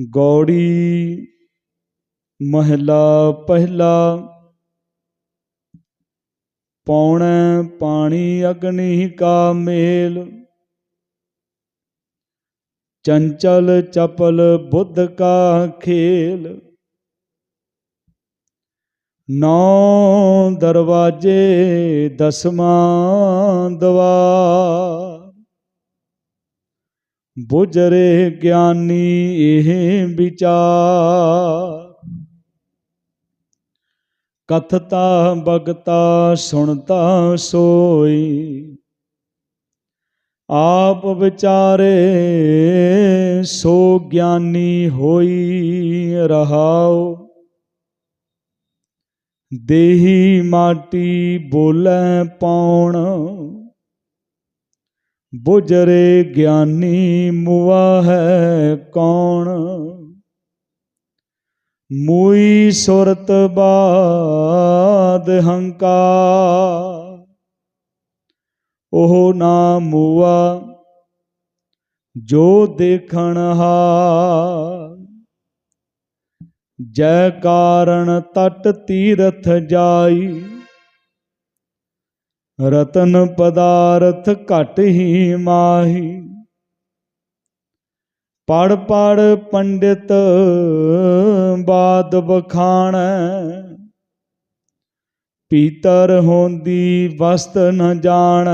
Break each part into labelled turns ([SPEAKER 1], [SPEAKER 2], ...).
[SPEAKER 1] ਗੌੜੀ ਮਹਿਲਾ ਪਹਿਲਾ, ਪੌਣੈ ਪਾਣੀ ਅਗਨੀ ਕਾ ਮੇਲ। ਚੰਚਲ ਚਪਲ ਬੁੱਧ ਕਾ ਖੇਲ। ਨੌ ਦਰਵਾਜੇ ਦਸਵਾਂ ਦਵਾਰ ਬੁਝਰੇ ਗਿਆਨੀ ਇਹ ਵਿਚਾਰ। ਕਥਤਾ ਬਗਤਾ ਸੁਣਤਾ ਸੋਈ। ਆਪ ਵਿਚਾਰੇ ਸੋ ਗਿਆਨੀ ਹੋਈ ਰਹਾਉ। ਦੇਹੀ ਮਾਟੀ ਬੋਲੇ ਪਾਉਣ। ਬੁਜਰੇ ਗਿਆਨੀ ਮੁਆ ਹੈ ਕੌਣ? ਮੂਈ ਸੁਰਤ ਬਾਦ ਹੰਕਾਰ। ਉਹ ਨਾ ਮੂਆ ਜੋ ਦੇਖਣ ਹਾਰ। ਜੈ ਕਾਰਨ ਤਟ ਤੀਰਥ ਜਾਈ। ਰਤਨ ਪਦਾਰਥ ਘਟ ਹੀ ਮਾਹੀ। ਪੜ ਪੜ ਪੰਡਿਤ ਬਾਦ ਬਖਾਣੈ ਪੀਤਰ ਹੋਂਦੀ ਵਸਤ ਨ ਜਾਣ।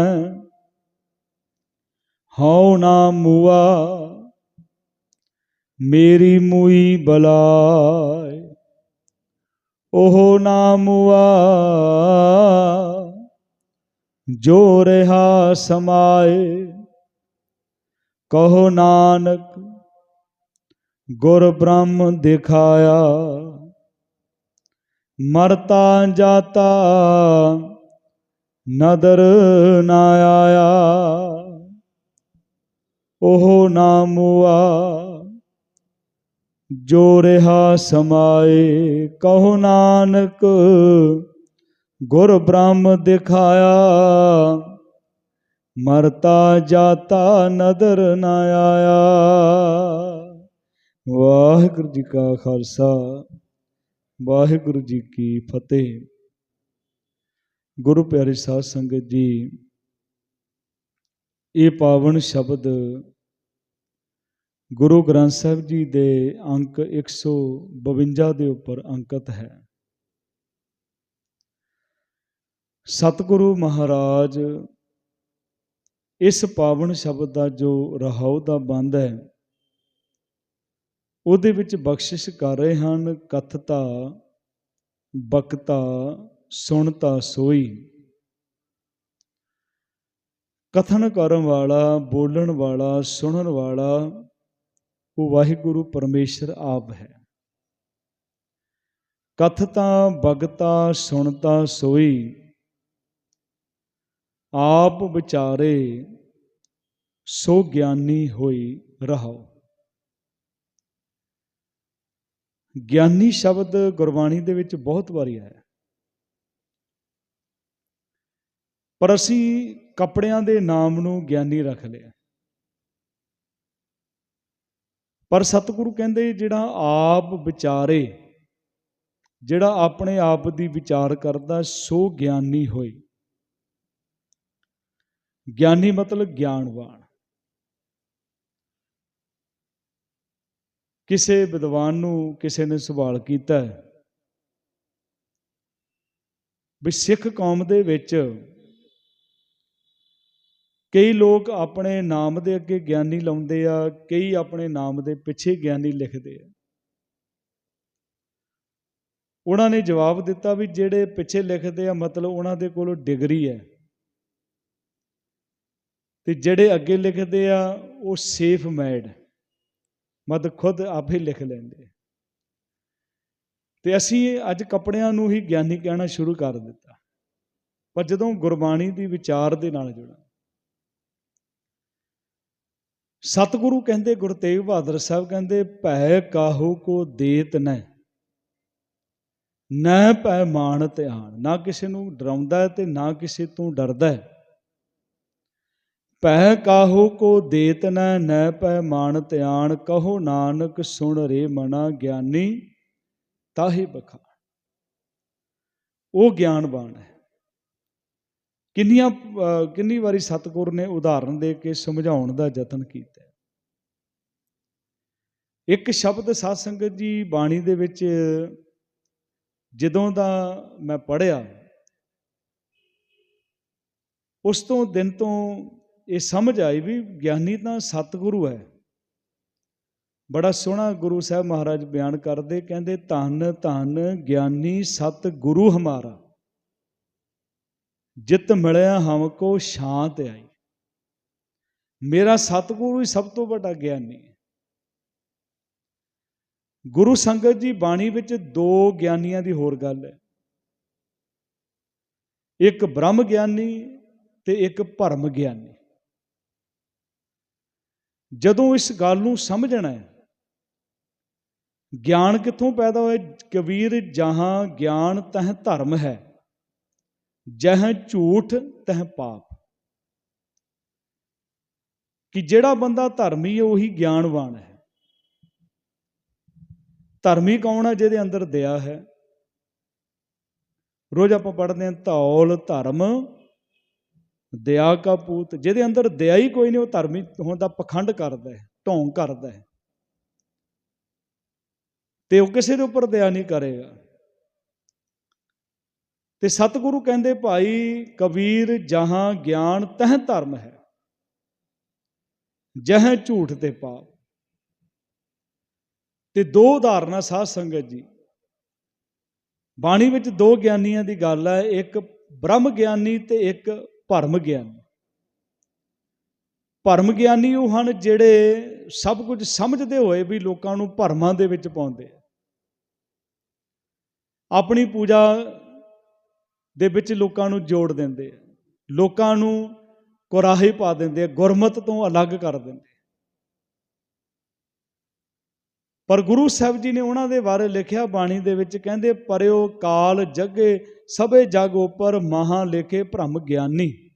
[SPEAKER 1] ਹਉ ਨਾ ਮੂਆ, ਮੇਰੀ ਮੂਈ ਬਲਾਇ ਉਹ ਨਾ ਮੂਆ ਜੋ ਰਹਾ ਸਮਾਏ, ਕਹੋ ਨਾਨਕ, ਗੁਰ ਬ੍ਰਹਮ ਦਿਖਾਇਆ। ਮਰਤਾ ਜਾਤਾ, ਨਦਰ ਨਾ ਆਇਆ। ਉਹ ਨਾਮੁਆ ਜੋ ਰਹਾ ਸਮਾਏ, ਕਹੋ ਨਾਨਕ ਗੁਰ ਬ੍ਰਹਮ ਦਿਖਾਇਆ, ਮਰਤਾ ਜਾਤਾ ਨਦਰ ਨਾ ਆਇਆ। ਵਾਹਿਗੁਰੂ ਜੀ ਕਾ ਖਾਲਸਾ, ਵਾਹਿਗੁਰੂ ਜੀ ਕੀ ਫਤਿਹ। ਗੁਰੂ ਪਿਆਰੀ ਸਾਧ ਸੰਗਤ ਜੀ, ਇਹ ਪਾਵਨ ਸ਼ਬਦ ਗੁਰੂ ਗ੍ਰੰਥ ਸਾਹਿਬ ਜੀ ਦੇ ਅੰਕ 152 ਦੇ ਉੱਪਰ ਅੰਕਿਤ ਹੈ। ਸਤਿਗੁਰੂ ਮਹਾਰਾਜ, ਇਸ ਪਾਵਨ ਸ਼ਬਦ ਦਾ ਜੋ ਰਹਾਉ ਦਾ ਬੰਦ ਹੈ, ਉਹਦੇ ਵਿੱਚ ਬਖਸ਼ਿਸ਼ ਕਰ ਰਹੇ ਹਨ, ਕਥਤਾ, ਬਕਤਾ, ਸੁਣਤਾ, ਸੋਈ। ਕਥਨ ਕਰਨ ਵਾਲਾ, ਬੋਲਣ ਵਾਲਾ, ਸੁਣਨ ਵਾਲਾ, ਉਹ ਵਾਹਿਗੁਰੂ ਪਰਮੇਸ਼ਰ ਆਪ ਹੈ। ਕਥਤਾ ਬਗਤਾ ਸੁਣਤਾ, ਸੋਈ। ਆਪ ਵਿਚਾਰੇ ਸੋ ਗਿਆਨੀ ਹੋਈ ਰਹਾਓ ਗਿਆਨੀ ਸ਼ਬਦ ਗੁਰਬਾਣੀ ਦੇ ਵਿੱਚ ਬਹੁਤ ਵਾਰੀ ਆਇਆ ਪਰ ਅਸੀਂ ਕੱਪੜਿਆਂ ਦੇ ਨਾਮ ਨੂੰ ਗਿਆਨੀ ਰੱਖ ਲਿਆ। ਪਰ ਸਤਿਗੁਰੂ ਕਹਿੰਦੇ ਜਿਹੜਾ ਆਪ ਵਿਚਾਰੇ, ਜਿਹੜਾ ਆਪਣੇ ਆਪ ਦੀ ਵਿਚਾਰ ਕਰਦਾ, ਸੋ ਗਿਆਨੀ ਹੋਏ ਗਿਆਨੀ ਮਤਲਬ ਗਿਆਨਵਾਨ। ਕਿਸੇ ਵਿਦਵਾਨ ਨੂੰ ਕਿਸੇ ਨੇ ਸਵਾਲ ਕੀਤਾ ਵੀ ਸਿੱਖ ਕੌਮ ਦੇ ਵਿੱਚ ਕਈ ਲੋਕ ਆਪਣੇ ਨਾਮ ਦੇ ਅੱਗੇ ਗਿਆਨੀ ਲਾਉਂਦੇ ਆ, ਕਈ ਆਪਣੇ ਨਾਮ ਦੇ ਪਿੱਛੇ ਗਿਆਨੀ ਲਿਖਦੇ ਆ। ਉਹਨਾਂ ਨੇ ਜਵਾਬ ਦਿੱਤਾ ਵੀ ਜਿਹੜੇ ਪਿੱਛੇ ਲਿਖਦੇ ਆ ਮਤਲਬ ਉਹਨਾਂ ਦੇ ਕੋਲ ਡਿਗਰੀ ਹੈ। ਤੇ ਜਿਹੜੇ ਅੱਗੇ ਲਿਖਦੇ ਆ, ਉਹ ਸੇਫ ਮੈਡ ਮਦ ਖੁਦ ਆਪੇ ਲਿਖ ਲੈਂਦੇ। ਤੇ ਅਸੀਂ ਅੱਜ ਕੱਪੜਿਆਂ ਨੂੰ ਹੀ ਗਿਆਨੀ ਕਹਿਣਾ ਸ਼ੁਰੂ ਕਰ ਦਿੱਤਾ। ਪਰ ਜਦੋਂ ਗੁਰਬਾਣੀ ਦੀ ਵਿਚਾਰ ਦੇ ਨਾਲ ਜੁੜਾ। ਸਤਿਗੁਰੂ ਕਹਿੰਦੇ, ਗੁਰੂ ਤੇਗ ਬਹਾਦਰ ਸਾਹਿਬ ਕਹਿੰਦੇ, ਭੈ ਕਾਹੂ ਕੋ ਦੇਤ ਨੈ ਨਾ ਭੈ ਮਾਨ ਧਿਆਨ। ਨਾ ਕਿਸੇ ਨੂੰ ਡਰਾਉਂਦਾ ਹੈ ਤੇ ਨਾ ਕਿਸੇ ਤੋਂ ਡਰਦਾ ਹੈ। ਭੈ ਕਾਹੂ ਕੋ ਦੇਤ ਨ ਨੈ ਪੈ ਮਾਨ ਧਿਆਨ, ਕਹੋ ਨਾਨਕ ਸੁਣ ਰੇ ਮਨਾ ਗਿਆਨੀ, ਤਾਹੇ ਬਖਾਨ। ਉਹ ਗਿਆਨਵਾਨ ਹੈ। ਕਿੰਨੀਆਂ ਕਿੰਨੀ ਵਾਰੀ ਸਤਿਗੁਰ ਨੇ ਉਦਾਹਰਨ ਦੇ ਕੇ ਸਮਝਾਉਣ ਦਾ ਯਤਨ ਕੀਤਾ ਇੱਕ ਸ਼ਬਦ ਸਾਧ ਸੰਗਤ ਜੀ ਬਾਣੀ ਦੇ ਵਿੱਚ ਜਦੋਂ ਦਾ ਮੈਂ ਪੜਿਆ ਉਸ ਤੋਂ ਦਿਨ ਤੋਂ ਇਹ ਸਮਝ ਆਈ ਵੀ ਗਿਆਨੀ ਤਾਂ ਸਤਿਗੁਰੂ ਹੈ। ਬੜਾ ਸੋਹਣਾ ਗੁਰੂ ਸਾਹਿਬ ਮਹਾਰਾਜ ਬਿਆਨ ਕਰਦੇ, ਕਹਿੰਦੇ, ਧੰਨ ਧੰਨ ਗਿਆਨੀ ਸਤਿਗੁਰੂ ਹਮਾਰਾ। ਜਿਤ ਮਿਲਿਆ ਹਮ ਕੋ ਸ਼ਾਂਤ ਆਈ। ਮੇਰਾ ਸਤਿਗੁਰੂ ਹੀ ਸਭ ਤੋਂ ਵੱਡਾ ਗਿਆਨੀ। ਹੈ ਗੁਰੂ ਸੰਗਤ ਜੀ ਬਾਣੀ ਵਿੱਚ ਦੋ ਗਿਆਨੀਆਂ ਦੀ ਹੋਰ ਗੱਲ ਹੈ। ਇੱਕ ਬ੍ਰਹਮ ਗਿਆਨੀ ਤੇ ਇੱਕ ਭਰਮ ਗਿਆਨੀ। ਜਦੋਂ ਇਸ ਗੱਲ ਨੂੰ ਸਮਝਣਾ ਹੈ, ਗਿਆਨ ਕਿੱਥੋਂ ਪੈਦਾ ਹੋਇਆ? ਕਬੀਰ ਜਹਾਂ ਗਿਆਨ ਤਹ ਧਰਮ ਹੈ, ਜਹ ਝੂਠ ਤਹ ਪਾਪ। ਕਿ ਜਿਹੜਾ ਬੰਦਾ ਧਰਮੀ ਹੈ, ਉਹੀ ਗਿਆਨਵਾਨ ਹੈ। ਧਰਮੀ ਕੌਣ ਹੈ? ਜਿਹਦੇ ਅੰਦਰ ਦਇਆ ਹੈ। ਰੋਜ਼ ਆਪਾਂ ਪੜ੍ਹਦੇ ਹਾਂ, ਧੌਲ ਧਰਮ ਦਇਆ ਕਾ ਪੂਤ, ਜਿਹਦੇ ਅੰਦਰ ਦਇਆ ਹੀ ਕੋਈ ਨਹੀਂ, ਉਹ ਧਰਮੀ ਹੋਣ ਦਾ ਪਖੰਡ ਕਰਦਾ ਹੈ, ਢੋਂਗ ਕਰਦਾ ਹੈ। ਤੇ ਉਹ ਕਿਸੇ ਦੇ ਉੱਪਰ ਦਇਆ ਨਹੀਂ ਕਰੇਗਾ। ਤੇ ਸਤਿਗੁਰੂ ਕਹਿੰਦੇ, ਭਾਈ, ਕਬੀਰ, ਜਹਾਂ, ਗਿਆਨ ਤਹ ਧਰਮ ਹੈ। ਜਹ ਝੂਠ ਤੇ ਪਾਪ। ਤੇ ਦੋ ਉਦਾਹਰਨਾਂ ਸਾਧ ਸੰਗਤ ਜੀ। ਬਾਣੀ ਵਿੱਚ ਦੋ ਗਿਆਨੀਆਂ ਦੀ ਗੱਲ ਹੈ, ਇੱਕ ਬ੍ਰਹਮ ਗਿਆਨੀ ਤੇ ਇੱਕ ਭਰਮ ਗਿਆਨੀ। ਭਰਮ ਗਿਆਨੀ ਉਹ ਹਨ ਜਿਹੜੇ ਸਭ ਕੁਝ ਸਮਝਦੇ ਹੋਏ ਵੀ ਲੋਕਾਂ ਨੂੰ ਭਰਮਾਂ ਦੇ ਵਿੱਚ ਪਾਉਂਦੇ ਆ। ਆਪਣੀ ਪੂਜਾ ਦੇ ਵਿੱਚ ਲੋਕਾਂ ਨੂੰ ਜੋੜ ਦਿੰਦੇ ਆ। ਲੋਕਾਂ ਨੂੰ ਕੁਰਾਹੇ ਪਾ ਦਿੰਦੇ ਆ, ਗੁਰਮਤ ਤੋਂ ਅਲੱਗ ਕਰ ਦਿੰਦੇ ਆ। ਪਰ ਗੁਰੂ ਸਾਹਿਬ ਜੀ ਨੇ ਉਹਨਾਂ ਦੇ ਬਾਰੇ ਲਿਖਿਆ ਬਾਣੀ ਦੇ ਵਿੱਚ ਕਹਿੰਦੇ, ਪਰਿਓ ਕਾਲ ਜੱਗੇ, ਸਭੇ ਜਗ ਉਪਰ ਮਹਾ ਲਿਖੇ ਭ੍ਰਮ ਗਿਆਨੀ।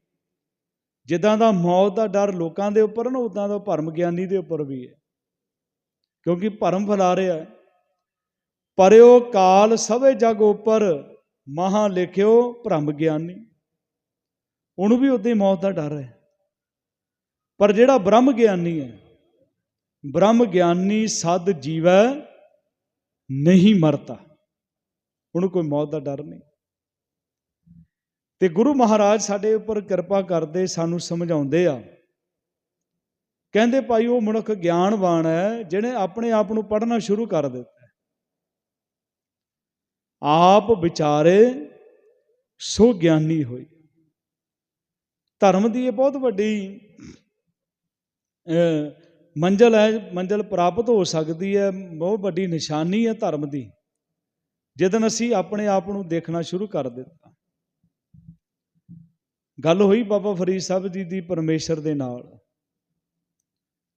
[SPEAKER 1] ਜਿੱਦਾਂ ਦਾ ਮੌਤ ਦਾ ਡਰ ਲੋਕਾਂ ਦੇ ਉੱਪਰ, ਨਾ ਉਦਾਂ ਦਾ ਭਰਮ ਗਿਆਨੀ ਦੇ ਉੱਪਰ ਵੀ ਹੈ। ਕਿਉਂਕਿ ਭਰਮ ਫੈਲਾ ਰਿਹਾ ਹੈ। ਪਰਿਓ ਕਾਲ ਸਭੇ ਜਗ ਉਪਰ ਮਹਾ ਲਿਖਿਓ ਭ੍ਰਮ ਗਿਆਨੀ। ਉਹਨੂੰ ਵੀ ਉਦਾਂ ਹੀ ਮੌਤ ਦਾ ਡਰ ਹੈ। ਪਰ ਜਿਹੜਾ ਬ੍ਰਹਮ ਗਿਆਨੀ ਹੈ ਬ੍ਰਹਮ ਗਿਆਨੀ ਸਦ ਜੀਵੈ ਨਹੀਂ ਮਰਤਾ। ਉਹਨੂੰ ਕੋਈ ਮੌਤ ਦਾ ਡਰ ਨਹੀਂ। ਤੇ ਗੁਰੂ ਮਹਾਰਾਜ ਸਾਡੇ ਉੱਪਰ ਕਿਰਪਾ ਕਰਦੇ ਸਾਨੂੰ ਸਮਝਾਉਂਦੇ ਆ। ਕਹਿੰਦੇ ਭਾਈ ਉਹ ਮਨੁੱਖ ਗਿਆਨਵਾਨ ਹੈ ਜਿਹਨੇ ਆਪਣੇ ਆਪ ਨੂੰ ਪੜ੍ਹਨਾ ਸ਼ੁਰੂ ਕਰ ਦਿੱਤਾ ਆਪ ਵਿਚਾਰੇ ਸੋ ਗਿਆਨੀ ਹੋਈ ਧਰਮ ਦੀ ਇਹ ਬਹੁਤ ਵੱਡੀ ਅਹ, ਮੰਜ਼ਲ ਹੈ, ਮੰਜ਼ਲ ਪ੍ਰਾਪਤ ਹੋ ਸਕਦੀ ਹੈ, ਬਹੁਤ ਵੱਡੀ ਨਿਸ਼ਾਨੀ ਹੈ ਧਰਮ ਦੀ। ਜਦੋਂ ਅਸੀਂ ਆਪਣੇ ਆਪ ਨੂੰ ਦੇਖਣਾ ਸ਼ੁਰੂ ਕਰ ਦਿੱਤਾ। ਗੱਲ ਹੋਈ ਬਾਬਾ ਫਰੀਦ ਸਾਹਿਬ ਜੀ ਦੀ ਪਰਮੇਸ਼ਰ ਦੇ ਨਾਲ।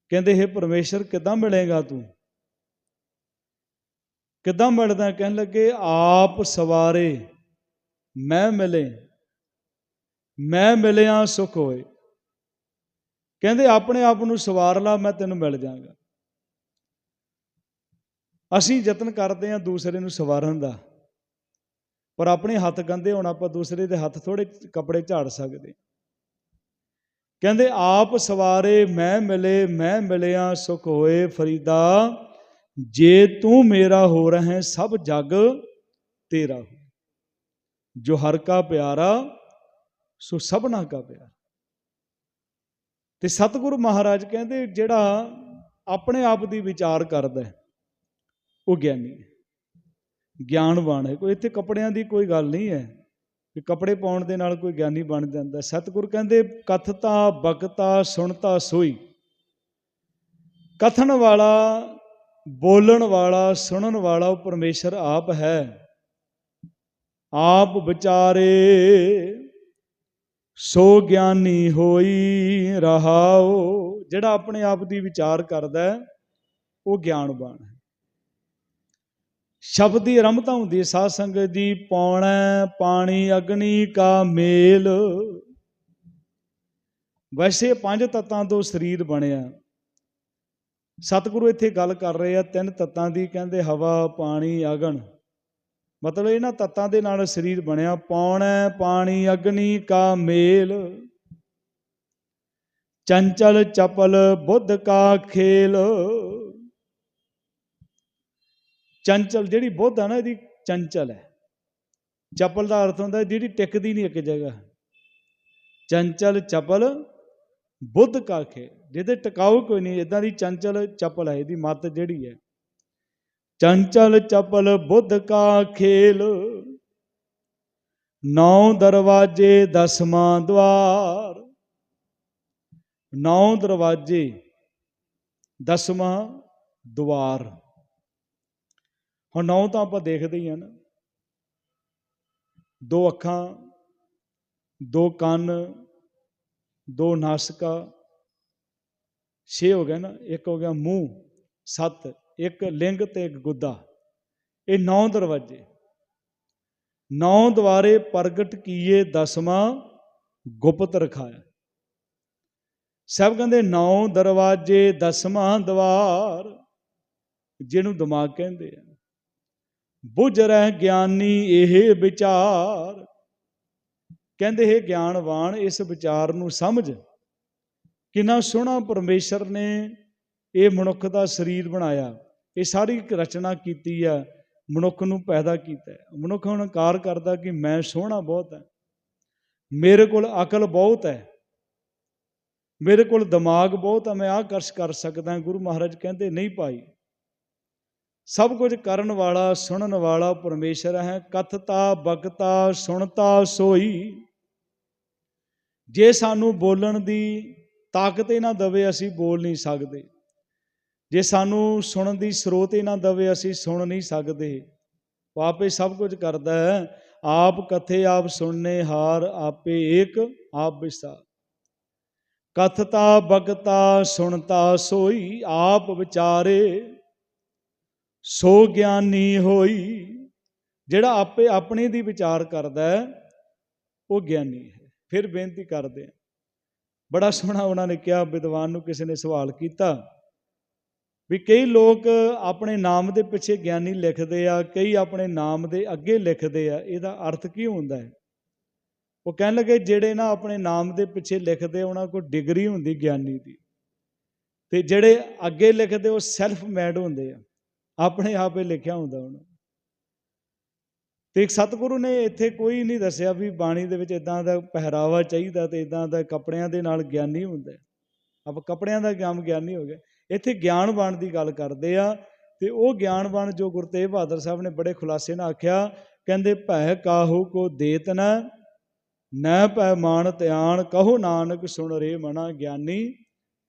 [SPEAKER 1] ਕਹਿੰਦੇ, ਹੈ ਪਰਮੇਸ਼ਰ, ਕਿੱਦਾਂ ਮਿਲੇਗਾ ਤੂੰ? ਕਿੱਦਾਂ ਮਿਲਦਾ ਕਹਿਣ ਲੱਗੇ, ਆਪ ਸਵਾਰੇ, ਮੈਂ ਮਿਲੇ, ਮੈਂ ਮਿਲਿਆ ਸੁਖ ਹੋਏ। ਕਹਿੰਦੇ, ਆਪਣੇ ਆਪ ਨੂੰ ਸਵਾਰ ਲਾ, ਮੈਂ ਤੈਨੂੰ ਮਿਲ ਜਾਵਾਂਗਾ। ਅਸੀਂ ਯਤਨ ਕਰਦੇ ਹਾਂ ਦੂਸਰੇ ਨੂੰ ਸਵਾਰਨ ਦਾ, ਪਰ ਆਪਣੇ ਹੱਥ ਗੰਦੇ ਹੋਣ, ਆਪਾਂ ਦੂਸਰੇ ਦੇ ਹੱਥ ਥੋੜੇ ਕੱਪੜੇ ਝਾੜ ਸਕਦੇ ਕਹਿੰਦੇ, ਆਪ ਸਵਾਰੇ, ਮੈਂ ਮਿਲੇ, ਮੈਂ ਮਿਲਿਆ, ਸੁਖ ਹੋਏ ਫਰੀਦਾ। ਜੇ ਤੂੰ ਮੇਰਾ ਹੋ ਰਹੇ, ਸਭ ਜਗ ਤੇਰਾ ਹੋ। ਜੋ ਹਰ ਕਾ ਪਿਆਰਾ, ਸੋ ਸਭਨਾ ਕਾ ਪਿਆਰਾ। ਤੇ ਸਤਿਗੁਰੂ ਮਹਾਰਾਜ ਕਹਿੰਦੇ, ਜਿਹੜਾ ਆਪਣੇ ਆਪ ਦੀ ਵਿਚਾਰ ਕਰਦਾ ਉਹ ਗਿਆਨੀ ਹੈ। ਗਿਆਨਵਾਨ ਹੈ। ਕੋਈ ਇੱਥੇ ਕੱਪੜਿਆਂ ਦੀ ਕੋਈ ਗੱਲ ਨਹੀਂ ਹੈ ਕਿ ਕੱਪੜੇ ਪਾਉਣ ਦੇ ਨਾਲ ਕੋਈ ਗਿਆਨੀ ਬਣ ਜਾਂਦਾ। ਸਤਿਗੁਰ ਕਹਿੰਦੇ, ਕਥਤਾ, ਬਕਤਾ, ਸੁਣਤਾ, ਸੋਈ। ਕਥਨ ਵਾਲਾ, ਬੋਲਣ ਵਾਲਾ, ਸੁਣਨ ਵਾਲਾ ਉਹ ਪਰਮੇਸ਼ਰ ਆਪ ਹੈ। ਆਪ ਵਿਚਾਰੇ ਸੋ ਗਿਆਨੀ ਹੋਈ ਰਹਾਓ ਜਿਹੜਾ ਆਪਣੇ ਆਪ ਦੀ ਵਿਚਾਰ ਕਰਦਾ ਹੈ, ਉਹ ਗਿਆਨਵਾਨ ਹੈ। ਸ਼ਬਦ ਦੀ ਰਮਤਾ ਹੁੰਦੀ ਹੈ, ਸਾਧ ਸੰਗਤ ਜੀ, ਪੌਣਾ ਪਾਣੀ, ਅਗਨੀ ਕਾ ਮੇਲ। ਵੈਸੇ ਪੰਜ ਤੱਤਾਂ ਤੋਂ ਸਰੀਰ ਬਣਿਆ। ਸਤਿਗੁਰੂ ਇੱਥੇ ਗੱਲ ਕਰ ਰਹੇ ਆ, ਤਿੰਨ ਤੱਤਾਂ ਦੀ ਕਹਿੰਦੇ ਹਵਾ, ਪਾਣੀ, ਅਗਨ। ਮਤਲਬ ਇਹਨਾਂ ਤੱਤਾਂ ਦੇ ਨਾਲ ਸਰੀਰ ਬਣਿਆ। ਪੌਣ ਪਾਣੀ, ਅਗਨੀ ਕਾ ਮੇਲ ਚੰਚਲ, ਚਪਲ, ਬੁੱਧ ਕਾ ਖੇਲ ਚੰਚਲ, ਜਿਹੜੀ ਬੁੱਧ ਆ ਨਾ, ਇਹਦੀ ਚੰਚਲ ਹੈ। ਚਪਲ ਦਾ ਅਰਥ ਹੁੰਦਾ, ਜਿਹੜੀ ਟਿਕਦੀ ਨਹੀਂ ਇੱਕ ਜਗ੍ਹਾ। ਚੰਚਲ, ਚਪਲ, ਬੁੱਧ ਕਾ ਖੇਲ ਜਿਹਦੇ ਟਿਕਾਊ ਕੋਈ ਨਹੀਂ ਇਦਾਂ ਦੀ ਚੰਚਲ, ਚਪਲ ਹੈ, ਇਹਦੀ ਮੱਤ ਜਿਹੜੀ ਹੈ। ਚੰਚਲ ਚਪਲ ਬੁੱਧ ਕਾ ਖੇਲ। ਨੌ ਦਰਵਾਜੇ ਦਸਵਾਂ ਦਵਾਰ। ਨੌ ਦਰਵਾਜੇ ਦਸਵਾਂ ਦਵਾਰ। ਹੁਣ ਨੌ ਤਾਂ ਆਪਾਂ ਦੇਖਦੇ ਹੀ ਆ ਨਾ। ਦੋ ਅੱਖਾਂ, ਦੋ ਕੰਨ, ਦੋ ਨਾਸਕਾ। ਛੇ ਹੋ ਗਿਆ ਨਾ, ਇੱਕ ਹੋ ਗਿਆ ਮੂੰਹ, ਸੱਤ। ਇੱਕ ਲਿੰਗ ਤੇ ਇੱਕ ਗੁੱਦਾ। ਇਹ ਨੌ ਦਰਵਾਜੇ। ਨੌ ਦਵਾਰੇ ਪ੍ਰਗਟ ਕੀਏ ਦਸਵਾਂ ਗੁਪਤ ਰਖਾਇਆ। ਸਭ ਕਹਿੰਦੇ ਨੌ ਦਰਵਾਜੇ ਦਸਵਾਂ ਦਵਾਰ, ਜਿਹਨੂੰ ਦਿਮਾਗ ਕਹਿੰਦੇ ਆ। ਬੁੱਝ ਰਹਿ ਗਿਆਨੀ ਇਹ ਵਿਚਾਰ। ਕਹਿੰਦੇ ਇਹ ਗਿਆਨਵਾਨ, ਇਸ ਵਿਚਾਰ ਨੂੰ ਸਮਝ। ਕਿੰਨਾ ਸੋਹਣਾ ਪਰਮੇਸ਼ਰ ਨੇ ਇਹ ਮਨੁੱਖ ਦਾ ਸਰੀਰ ਬਣਾਇਆ, ਇਹ ਸਾਰੀ ਰਚਨਾ ਕੀਤੀ ਆ, ਮਨੁੱਖ ਨੂੰ ਪੈਦਾ ਕੀਤਾ ਮਨੁੱਖ ਹੁਣ ਇਨਕਾਰ ਕਰਦਾ ਕਿ ਮੈਂ ਸੋਹਣਾ ਬਹੁਤ ਹੈ, ਮੇਰੇ ਕੋਲ ਅਕਲ ਬਹੁਤ ਹੈ, ਮੇਰੇ ਕੋਲ ਦਿਮਾਗ ਬਹੁਤ ਹੈ, ਮੈਂ ਆਹ ਕਰਸ਼ ਕਰ ਸਕਦਾ, ਗੁਰੂ ਮਹਾਰਾਜ ਕਹਿੰਦੇ ਨਹੀਂ ਭਾਈ। ਸਭ ਕੁਝ ਕਰਨ ਵਾਲਾ, ਸੁਣਨ ਵਾਲਾ ਪਰਮੇਸ਼ਰ ਹੈ, ਕਥਤਾ, ਬਗਤਾ, ਸੁਣਤਾ, ਸੋਈ। ਜੇ ਸਾਨੂੰ ਬੋਲਣ ਦੀ ਤਾਕਤ ਹੀ ਨਾ ਦਵੇ, ਅਸੀਂ ਬੋਲ ਨਹੀਂ ਸਕਦੇ। ਜੇ ਸਾਨੂੰ ਸੁਣਨ ਦੀ ਸਰੋਤ ਹੀ ਨਾ ਦਵੇ, ਅਸੀਂ ਸੁਣ ਨਹੀਂ ਸਕਦੇ। ਉਹ ਆਪੇ ਸਭ ਕੁਝ ਕਰਦਾ ਹੈ। ਆਪ ਕਥੇ ਆਪ ਸੁਣਨੇ, ਹਾਰ ਆਪੇ ਏਕ, ਆਪ ਵਿਸਾਰ। ਕਥਤਾ, ਬਗਤਾ, ਸੁਣਤਾ, ਸੋਈ, ਆਪ ਵਿਚਾਰੇ, ਸੋ ਗਿਆਨੀ ਹੋਈ। ਜਿਹੜਾ ਆਪੇ ਆਪਣੇ ਦੀ ਵਿਚਾਰ ਕਰਦਾ ਹੈ, ਉਹ ਗਿਆਨੀ ਹੈ। ਫਿਰ ਬੇਨਤੀ ਕਰਦੇ ਆ ਬੜਾ ਸੋਹਣਾ ਉਹਨਾਂ ਨੇ ਕਿਹਾ, ਵਿਦਵਾਨ ਨੂੰ ਕਿਸੇ ਨੇ ਸਵਾਲ ਕੀਤਾ। ਵੀ ਕਈ ਲੋਕ ਆਪਣੇ ਨਾਮ ਦੇ ਪਿੱਛੇ ਗਿਆਨੀ ਲਿਖਦੇ ਆ, ਕਈ ਆਪਣੇ ਨਾਮ ਦੇ ਅੱਗੇ ਲਿਖਦੇ ਆ, ਇਹਦਾ ਅਰਥ ਕੀ ਹੁੰਦਾ ਹੈ? ਉਹ ਕਹਿਣ ਲੱਗੇ ਜਿਹੜੇ ਨਾ ਆਪਣੇ ਨਾਮ ਦੇ ਪਿੱਛੇ ਲਿਖਦੇ, ਉਹਨਾਂ ਕੋਲ ਡਿਗਰੀ ਹੁੰਦੀ ਗਿਆਨੀ ਦੀ। ਤੇ ਜਿਹੜੇ ਅੱਗੇ ਲਿਖਦੇ, ਉਹ ਸੈਲਫ ਮੈਡ ਹੁੰਦੇ ਆ, ਆਪਣੇ ਆਪ ਹੀ ਲਿਖਿਆ ਹੁੰਦਾ ਉਹਨਾਂ ਤੇ ਸਤਿਗੁਰੂ ਨੇ ਇੱਥੇ ਕੋਈ ਨਹੀਂ ਦੱਸਿਆ ਵੀ ਬਾਣੀ ਦੇ ਵਿੱਚ ਇਦਾਂ ਦਾ ਪਹਿਰਾਵਾ ਚਾਹੀਦਾ ਤੇ ਇਦਾਂ ਦਾ ਕੱਪੜਿਆਂ ਦੇ ਨਾਲ ਗਿਆਨੀ ਹੁੰਦਾ ਆਪਾਂ ਕੱਪੜਿਆਂ ਦਾ ਗਿਆਨ ਗਿਆਨੀ ਹੋ ਗਿਆ। ਇੱਥੇ ਗਿਆਨਵਾਨ ਦੀ ਗੱਲ ਕਰਦੇ ਆ ਤੇ ਉਹ ਗਿਆਨਵਾਨ ਜੋ ਗੁਰੂ ਤੇਗ ਬਹਾਦਰ ਸਾਹਿਬ ਨੇ ਬੜੇ ਖੁਲਾਸੇ ਨਾਲ ਆਖਿਆ, ਕਹਿੰਦੇ, ਭੈ ਕਾਹੂ ਕੋ ਦੇਤ ਨ, ਨੈ ਪੈ ਮਾਨ ਧਿਆਨ, ਕਹੋ ਨਾਨਕ ਸੁਣ ਰੇ ਮਨਾ ਗਿਆਨੀ,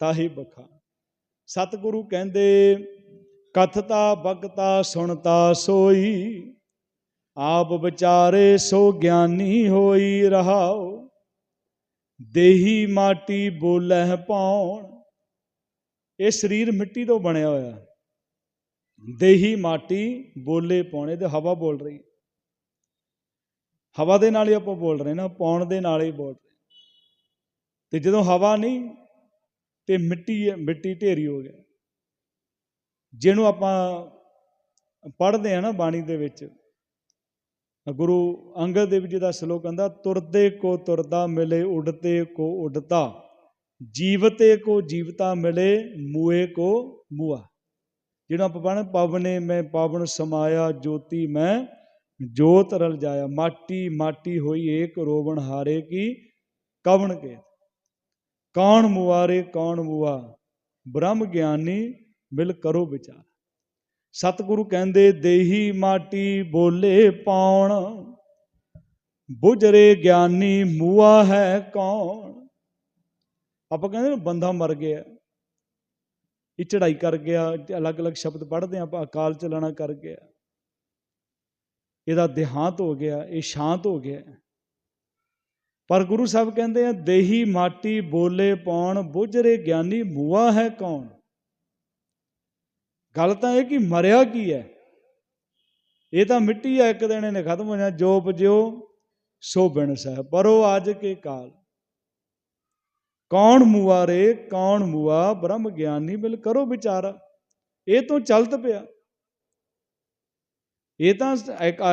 [SPEAKER 1] ਤਾਹੀ ਬਖਾ। ਸਤਿਗੁਰੂ ਕਹਿੰਦੇ, ਕਥਤਾ ਬਗਤਾ ਸੁਣਤਾ ਸੋਈ, ਆਪ ਵਿਚਾਰੇ ਸੋ ਗਿਆਨੀ ਹੋਈ ਰਹਾਓ ਦੇਹੀ ਮਾਟੀ ਬੋਲਹਿ ਪਾਉਣ ਇਹ ਸਰੀਰ ਮਿੱਟੀ ਤੋਂ ਬਣਿਆ ਹੋਇਆ ਦੇਹੀ ਮਾਟੀ ਬੋਲੇ ਪਾਉਣੇ ਤੇ ਹਵਾ ਬੋਲ ਰਹੀ ਹਵਾ ਦੇ ਨਾਲ ਹੀ ਆਪਾਂ ਬੋਲ ਰਹੇ ਨਾ, ਪਾਉਣ ਦੇ ਨਾਲ ਹੀ ਬੋਲ ਰਹੇ। ਤੇ ਜਦੋਂ ਹਵਾ ਨਹੀਂ, ਤੇ ਮਿੱਟੀ ਹੈ, ਮਿੱਟੀ ਢੇਰੀ ਹੋ ਗਿਆ। ਜਿਹਨੂੰ ਆਪਾਂ ਪੜ੍ਹਦੇ ਆ ਨਾ ਬਾਣੀ ਦੇ ਵਿੱਚ, ਗੁਰੂ ਅੰਗਦ ਦੇਵ ਜੀ ਦਾ ਸ਼ਲੋਕ ਕਹਿੰਦਾ, ਤੁਰਦੇ ਕੋ ਤੁਰਦਾ, ਮਿਲੇ ਉਡਤੇ ਕੋ ਉਡਤਾ। ਜੀਵਤੇ ਕੋ ਜੀਵਤਾ ਮਿਲੇ, ਮੂਏ ਕੋ ਮੂਆ। ਜਿਹੜਾ ਪਵਨ ਪੜ੍ਹਨ, ਪਵਨੇ ਮੈਂ ਪਵਨ ਸਮਾਇਆ, ਜੋਤੀ ਮੈਂ ਜੋਤ ਰਲ ਜਾਇਆ। ਮਾਟੀ ਮਾਟੀ ਹੋਈ ਏਕ, ਰੋਵਣ ਹਾਰੇ ਕੀ ਕਵਣ ਕੇ ਕੌਣ ਮੁਆਰੇ ਕੌਣ ਮੁਆ? ਬ੍ਰਹਮ ਗਿਆਨੀ ਮਿਲ ਕਰੋ ਵਿਚਾਰ। ਸਤਿਗੁਰੂ ਕਹਿੰਦੇ, ਦੇਹੀ ਮਾਟੀ ਬੋਲੇ ਪਾਉਣ, ਬੁਝਰੇ ਗਿਆਨੀ ਮੂਆ ਹੈ ਕੌਣ? ਆਪਾਂ ਕਹਿੰਦੇ ਨਾ ਬੰਦਾ ਮਰ ਗਿਆ। ਇਹ ਚੜਾਈ ਕਰ ਗਿਆ, ਅਲੱਗ-ਅਲੱਗ ਸ਼ਬਦ ਪੜ੍ਹਦੇ ਆ ਆਪਾਂ, ਅਕਾਲ ਚਲਾਣਾ ਕਰ ਗਿਆ। ਇਹਦਾ ਦੇਹਾਂਤ ਹੋ ਗਿਆ, ਇਹ ਸ਼ਾਂਤ ਹੋ ਗਿਆ। ਪਰ ਗੁਰੂ ਸਾਹਿਬ ਕਹਿੰਦੇ ਆ, ਦੇਹੀ ਮਾਟੀ ਬੋਲੇ ਪਾਉਣ, ਬੁਝਰੇ ਗਿਆਨੀ ਮੂਆ ਹੈ ਕੌਣ? ਗੱਲ ਤਾਂ ਇਹ ਕਿ ਮਰਿਆ ਕੀ ਹੈ? ਇਹ ਤਾਂ ਮਿੱਟੀ ਆ, ਇੱਕ ਦਿਨ ਇਹਨੇ ਖਤਮ ਹੋ ਜਾਣਾ ਜੋ ਉਪਜਿਓ, ਸੋ ਬਿਨ ਸਹਿ, ਪਰੋ ਅੱਜ ਕੇ ਕਾਲ। ਕੌਣ ਮੂਆ ਰੇ, ਕੌਣ ਮੂਆ, ਬ੍ਰਹਮ ਗਿਆਨੀ ਬਿਲ ਕਰੋ ਵਿਚਾਰਾ। ਇਹ ਤੋਂ ਚਲਤ ਪਿਆ। ਇਹ ਤਾਂ